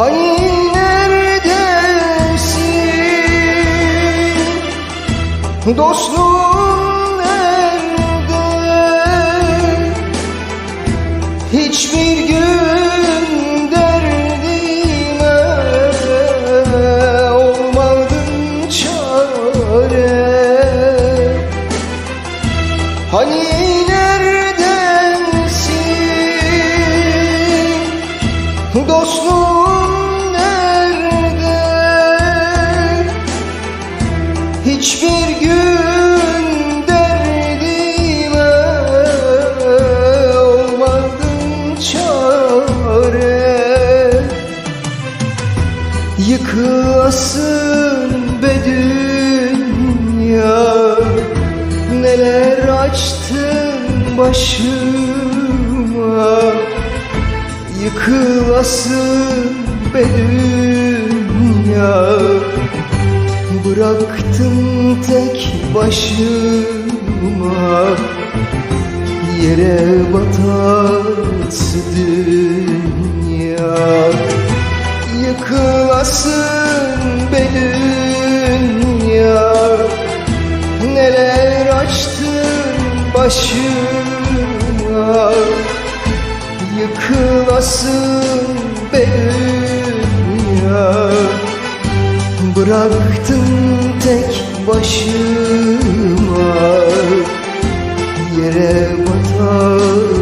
Hani neredesin? Dostluğun nerede? Hiçbir Hiçbir gün derdime Olmadın çare. Yıkılasın be dünya Neler açtın başıma? Yıkılasın be dünya Bıraktım tek başıma. Yere batası dünya. Yıkılasın be dünya Neler açtın başıma Yıkılasın be Bıraktım tek başıma. Yere batası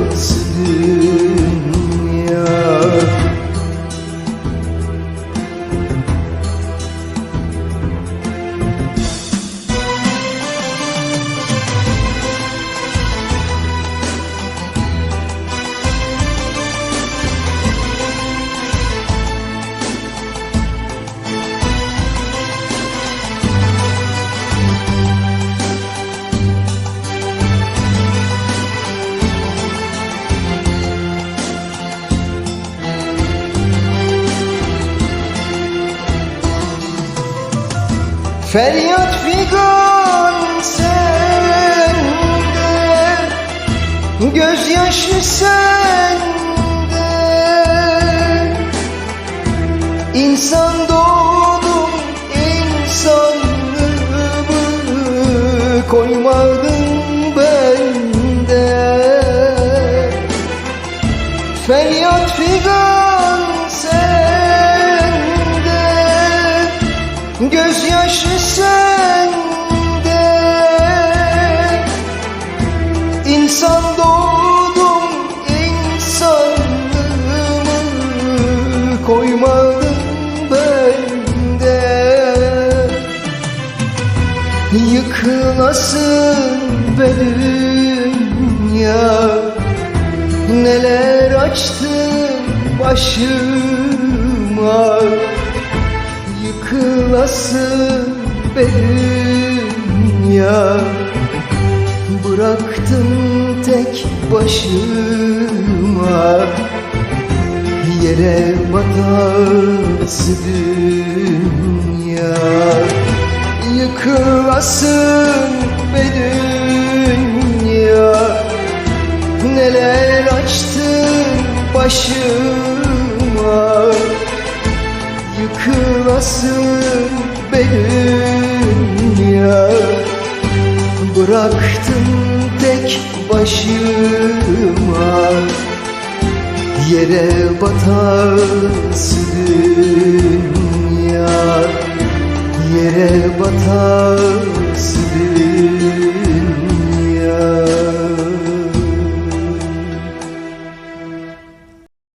Feryat figan sende Gözyaşı sende İnsan doğdum insanlığımı koymadın İnsan doğdum insanlığımı koymadın bende. Yıkılasın be dünya Neler açtın başıma? Yıkılasın be dünya Bıraktım tek başıma. Yere batası dünya. Yıkılasın be dünya. Neler açtın başıma? Yıkılasın be dünya. Bıraktım başıma Yere batası dünya Yere batası